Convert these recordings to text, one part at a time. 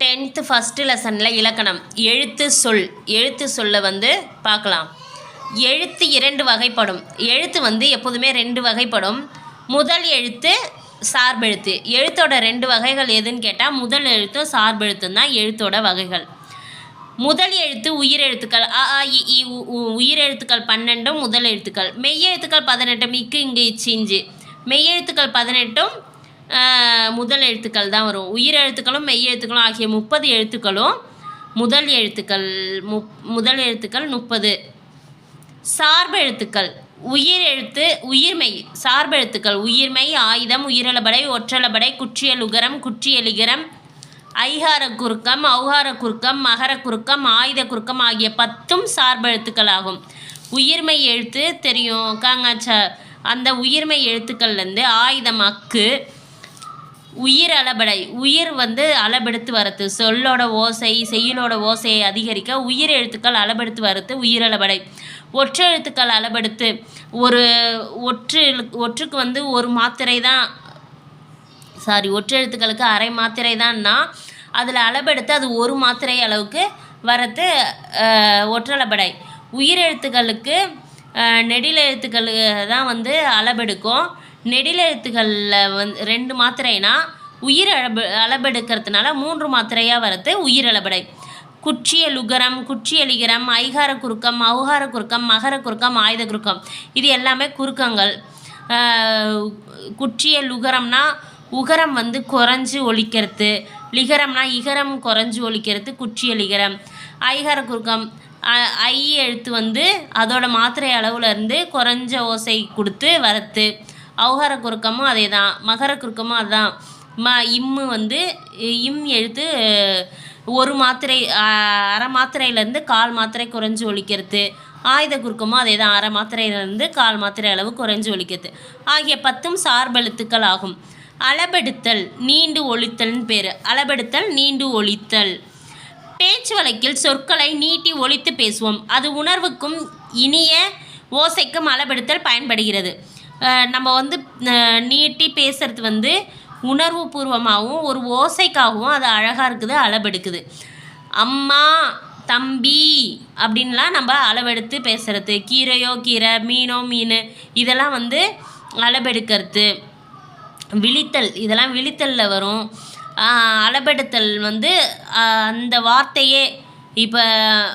Tenth first லெசனில் இலக்கணம். எழுத்து சொல். எழுத்து சொல்ல வந்து பார்க்கலாம். எழுத்து இரண்டு வகைப்படும். எழுத்து வந்து எப்போதுமே ரெண்டு வகைப்படும். முதல் எழுத்து சார்பெழுத்து. எழுத்தோட ரெண்டு வகைகள் எதுன்னு கேட்டால் முதல் எழுத்தும் சார்பெழுத்தும் தான் எழுத்தோட வகைகள். முதல் எழுத்து உயிரெழுத்துக்கள் அ ஆ இ உ உயிரெழுத்துக்கள் பன்னெண்டும் முதல் எழுத்துக்கள். மெய்யெழுத்துக்கள் பதினெட்டு மிக்கு இங்கு இச்சிஞ்சு. மெய்யெழுத்துக்கள் பதினெட்டும் முதல் எழுத்துக்கள் தான் வரும். உயிரெழுத்துக்களும் மெய்யெழுத்துக்களும் ஆகிய முப்பது எழுத்துக்களும் முதல் எழுத்துக்கள் முப் முதல் எழுத்துக்கள் முப்பது. சார்பெழுத்துக்கள் உயிர் எழுத்து உயிர்மெய் சார்பெழுத்துக்கள் உயிர்மெய் ஆயுதம் உயிரளபடை ஒற்றளபடை குற்றியலுகரம் குற்றியலிகரம் ஐகார குறுக்கம் ஔகார குறுக்கம் மகர குறுக்கம் ஆயுத குறுக்கம் ஆகிய பத்தும் சார்பெழுத்துக்களாகும் உயிர்மெய் எழுத்து தெரியும். காங்காச்சா அந்த உயிர்மெய் எழுத்துக்கள்லேருந்து ஆயுதம் அக்கு உயிர் அளபடை உயிர் வந்து அளபெடுத்து வரது சொல்லோட ஓசை செய்யுளோட ஓசையை அதிகரிக்க உயிர் எழுத்துக்கள் அளபெடுத்து வரது உயிரளபடை ஒற்றெழுத்துக்கள் அளபெடுத்து ஒரு ஒற்று ஒற்றுக்கு வந்து ஒரு மாத்திரை தான் சாரி ஒற்றெழுத்துக்களுக்கு அரை மாத்திரை தான்னா அதில் அளபெடுத்து அது ஒரு மாத்திரை அளவுக்கு வரது ஒற்றளபடை உயிரெழுத்துக்களுக்கு எழுத்துக்களுக்கு நெடில் எழுத்துக்கள் தான் வந்து அளபெடுக்கும். நெடிலெழுத்துகளில் வந்து ரெண்டு மாத்திரைனா உயிர் அளபு அளபெடுக்கிறதுனால மூன்று மாத்திரையாக வரது உயிரளபடை குற்றிய லுகரம் குற்றிய லிகரம் ஐகார குறுக்கம் அவுகார குறுக்கம் மகர குறுக்கம் ஆயுத குறுக்கம். இது எல்லாமே குறுக்கங்கள். குற்றிய லுகரம்னா உகரம் வந்து குறைஞ்சு ஒழிக்கிறது லிகரம்னா இகரம் குறைஞ்சு ஒழிக்கிறது குற்றிய லிகரம் ஐகார குறுக்கம் ஐ எழுத்து வந்து அதோட மாத்திரை அளவுலேருந்து குறைஞ்ச ஓசை கொடுத்து வரத்து ஔகார குறுக்கமும் அதே தான் மகர குறுக்கமும் அதுதான் ம இம்மு வந்து இம் எழுத்து ஒரு மாத்திரை அரை மாத்திரையிலேருந்து கால் மாத்திரை குறைஞ்சி ஒழிக்கிறது. ஆயுத குறுக்கமும் அதே தான் அரை மாத்திரையிலேருந்து கால் மாத்திரை அளவு குறைஞ்சு ஒழிக்கிறது. ஆகிய பத்தும் சார்பெழுத்துக்கள் ஆகும். அளபெடுத்தல் நீண்டு ஒழித்தல்னு பேர். அளபெடுத்தல் நீண்டு ஒழித்தல். பேச்சு வழக்கில் சொற்களை நீட்டி ஒழித்து பேசுவோம். அது உணர்வுக்கும் இனிய ஓசைக்கும் அளபெடுத்தல் பயன்படுகிறது. நம்ம வந்து நீட்டி பேசுகிறது வந்து உணர்வு பூர்வமாகவும் ஒரு ஓசைக்காகவும் அது அழகாக இருக்குது அளபெடுக்குது அம்மா தம்பி அப்படின்லாம் நம்ம அளவெடுத்து பேசுகிறது கீரையோ கீரை மீனோ மீன் இதெல்லாம் வந்து அளபெடுக்கிறது விழித்தல் இதெல்லாம் விழித்தலில் வரும். அளபெடுத்தல் வந்து அந்த வார்த்தையே இப்போ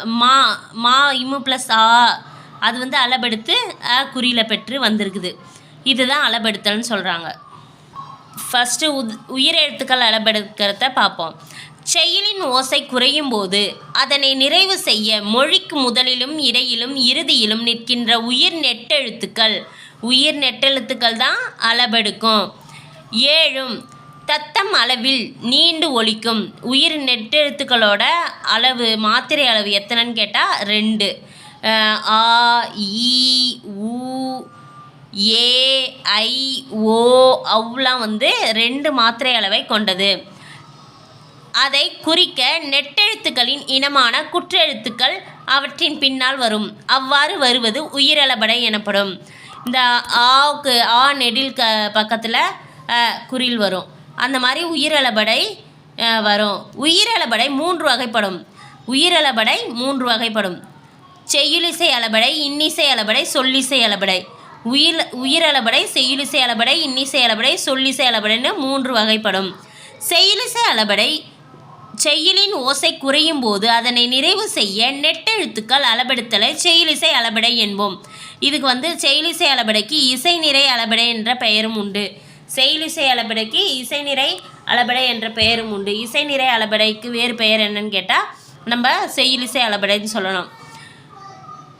மா மா இம்மு ப்ளஸ் ஆ அது வந்து அளபெடுத்து குறியில் பெற்று வந்திருக்குது. இதுதான் அளபெடுத்தல்னு சொல்கிறாங்க ஃபஸ்ட்டு உத் உயிரெழுத்துக்கள் அளபெடுக்கிறத பார்ப்போம். செயலின் ஓசை குறையும் போது அதனை நிறைவு செய்ய மொழிக்கு முதலிலும் இடையிலும் இறுதியிலும் நிற்கின்ற உயிர் நெட்டெழுத்துக்கள் உயிர் நெட்டெழுத்துக்கள் தான் அளபெடுக்கும். ஏழும் தத்தம் அளவில் நீண்டு ஒழிக்கும் உயிர் நெட்டெழுத்துக்களோட அளவு மாத்திரை அளவு எத்தனைன்னு கேட்டால் ரெண்டு. ஆ ஈ ஊ ஏ ஐ ஓ அவ்வளோலாம் வந்து ரெண்டு மாத்திரை அளவை கொண்டது. அதை குறிக்க நெட்டெழுத்துக்களின் இனமான குற்றெழுத்துக்கள் அவற்றின் பின்னால் வரும். அவ்வாறு வருவது உயிரளபடை எனப்படும். இந்த ஆவுக்கு ஆ நெடில் க பக்கத்தில் குறில் வரும். அந்த மாதிரி உயிரளபடை வரும். உயிரளபடை மூன்று வகைப்படும். உயிரளபடை மூன்று வகைப்படும். செய்யுளிசை அளபடை இன்னிசை அளபடை சொல்லிசை அளபடை. உயிர் உயிரளபடை செய்யுளிசை அளபடை இன்னிசை அளபடை சொல்லிசை அளபடைன்னு மூன்று வகைப்படும். செய்யுளிசை அளபடை செய்யுளின் ஓசை குறையும் போது அதனை நிறைவு செய்ய நெட்டெழுத்துக்கள் அளபெடுத்தலை செயலிசை அளபடை என்போம். இதுக்கு வந்து செயலிசை அளபடைக்கு இசை நிறை அளபடை என்ற பெயரும் உண்டு. செயலிசை அளபடைக்கு இசை நிறை அளபடை என்ற பெயரும் உண்டு. இசை நிறை அளபடைக்கு வேறு பெயர் என்னன்னு கேட்டால் நம்ம செயலிசை அளபடைன்னு சொல்லணும்.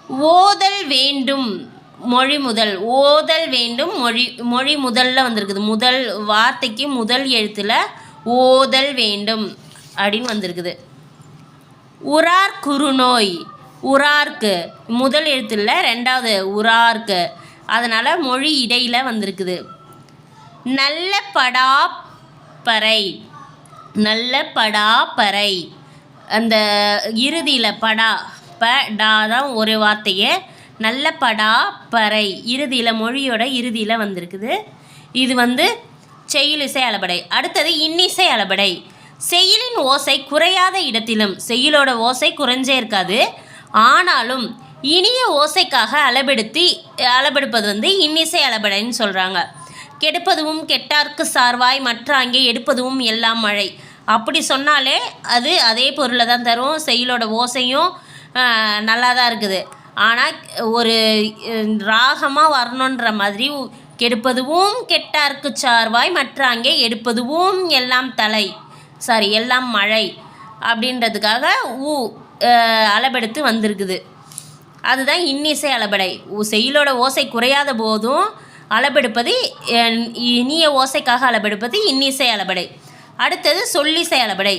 ஓதல் வேண்டும் மொழி முதல். ஓதல் வேண்டும் மொழி மொழி முதல்ல வந்திருக்குது. முதல் வார்த்தைக்கு முதல் எழுத்தில் ஓதல் வேண்டும் அப்படின்னு வந்திருக்குது. உரார் குறுநோய் உரார்க்கு. முதல் எழுத்துல ரெண்டாவது உரார்க்கு. அதனால் மொழி இடையில் வந்திருக்குது. நல்ல படாப்பறை நல்ல படாப்பறை அந்த இறுதியில் படா ப டா தான் ஒரு வார்த்தையே நல்ல படா பறை இறுதியில் மொழியோட இறுதியில் வந்திருக்குது. இது வந்து செயலிசை அளபடை. அடுத்தது இன்னிசை அளபடை. செயலின் ஓசை குறையாத இடத்திலும் செயலோட ஓசை குறைஞ்சே இருக்காது. ஆனாலும் இனிய ஓசைக்காக அளபெடுத்தி அளபெடுப்பது வந்து இன்னிசை அளபடைன்னு சொல்கிறாங்க கெடுப்பதுவும் கெட்டார்க்கு சார்வாய் மற்ற அங்கே எடுப்பதும் எல்லாம் மழை. அப்படி சொன்னாலே அது அதே பொருளை தான் தரும். செயலோட ஓசையும் நல்லா தான் இருக்குது. ஆனால் ஒரு ராகமாக வரணுன்ற மாதிரி கெடுப்பதுவும் கெட்டார்க்கு சார்வாய் மற்ற அங்கே எடுப்பதுவும் எல்லாம் தலை. சாரி எல்லாம் மழை அப்படின்றதுக்காக ஊ அளபெடுத்து வந்திருக்குது. அதுதான் இன்னிசை அளபடை. உ- ஓசை குறையாத போதும் அளபெடுப்பது இனிய ஓசைக்காக அளபெடுப்பது இன்னிசை அளபடை. அடுத்தது சொல்லிசை அளபடை.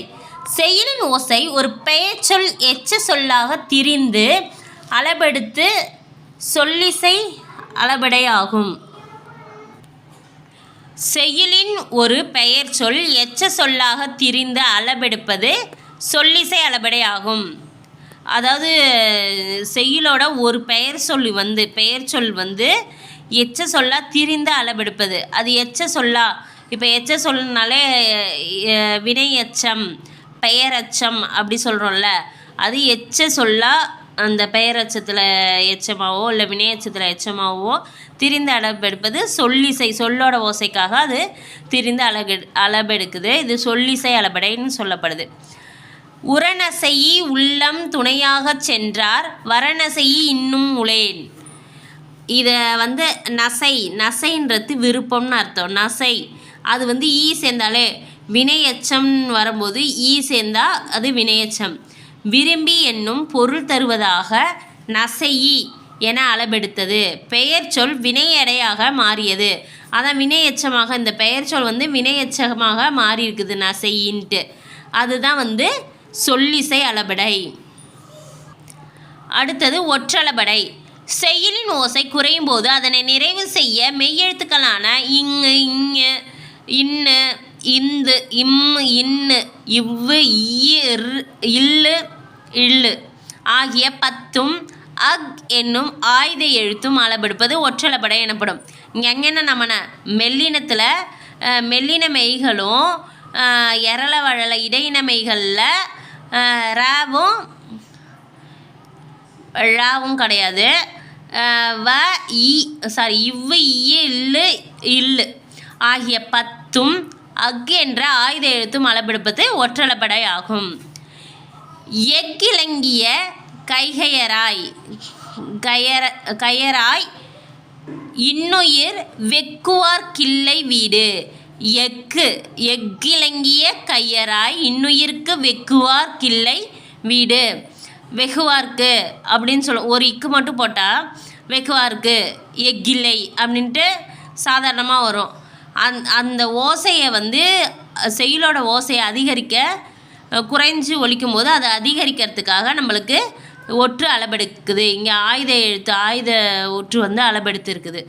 செயலின் ஓசை ஒரு பெயர்ச்சொல் எச்ச சொல்லாக திரிந்து அளபெடுத்து சொல்லிசை அளபடையாகும். செயலின் ஒரு பெயர் சொல் எச்ச சொல்லாக திரிந்து அளபெடுப்பது சொல்லிசை அளபடையாகும். அதாவது செய்யுளோட ஒரு பெயர் சொல் வந்து பெயர் சொல் வந்து எச்ச சொல்லா திரிந்து அளபெடுப்பது. அது எச்ச சொல்லா. இப்போ எச்ச சொல்னாலே வினை எச்சம். பெயரச்சம் அப்படி சொல்கிறோம்ல அது எச்ச சொல்லா அந்த பெயரச்சத்தில் எச்சமாவோ இல்லை வினையச்சத்தில் எச்சமாவோ திரிந்து அளபெடுப்பது சொல்லிசை சொல்லோட ஓசைக்காக அது திரிந்து அழகு அளபெடுக்குது இது சொல்லிசை அளபடைன்னு சொல்லப்படுது. உரணசையி உள்ளம் துணையாகச் சென்றார் வரணசையி இன்னும் உளேன் இதை வந்து நசை நசைன்றது விருப்பம்னு அர்த்தம். நசை அது வந்து ஈ சேர்ந்தாலே வினையச்சம்னு வரும்போது ஈ சேர்ந்தா அது வினையச்சம். விரும்பி என்னும் பொருள் தருவதாக நசையி என அளபெடுத்தது பெயர் சொல் வினையடையாக மாறியது. அதான் வினையச்சமாக இந்த பெயர் சொல் வந்து வினையச்சமாக மாறி இருக்குது நசையின்ட்டு. அதுதான் வந்து சொல்லிசை அளபடை. அடுத்தது ஒற்றளபடை. செயலின் ஓசை குறையும் போது அதனை நிறைவு செய்ய மெய்யெழுத்துக்களான இங்கு இங்கு இன்னு இந்து இம் இன்னு இவ்வு ஈ இர், இல்லு இல்லு ஆகிய பத்தும் அக் என்னும் ஆயுத எழுத்தும் அளபெடுப்பது ஒற்றளபடை எனப்படும். இங்கே எங்கன்னா நம்ம மெல்லினத்தில் மெல்லின மெய்களும் இரள எரள வழல இடையின மெய்களில் ராவும் ழாவும் கிடையாது. வ இ சாரி இவ்வு இ இல்லு இல்லு ஆகிய பத்தும் அக் என்ற ஆயுத எழுத்து அளபெடுப்பது ஒற்றளப்படை ஆகும் எக்கிலங்கிய கைகையராய் கயர கயராய் இன்னுயிர் வெக்குவார் கிள்ளை வீடு. எக்கு எக்கிலங்கிய கையராய் இன்னுயிருக்கு வெக்குவார் கிள்ளை வீடு. வெகுவார்க்கு அப்படின்னு சொல்ல ஒரு இக்கு மட்டும் போட்டால் வெகுவார்க்கு எக்கில்லை அப்படின்ட்டு சாதாரணமாக வரும். அந் அந்த ஓசையை வந்து செயலோட ஓசையை அதிகரிக்க குறைஞ்சு ஒழிக்கும் போது அதை அதிகரிக்கிறதுக்காக நம்மளுக்கு ஒற்று அளபெடுக்குது இங்கே ஆயுத எழுத்து ஆயுத ஒற்று வந்து அளபெடுத்து இருக்குது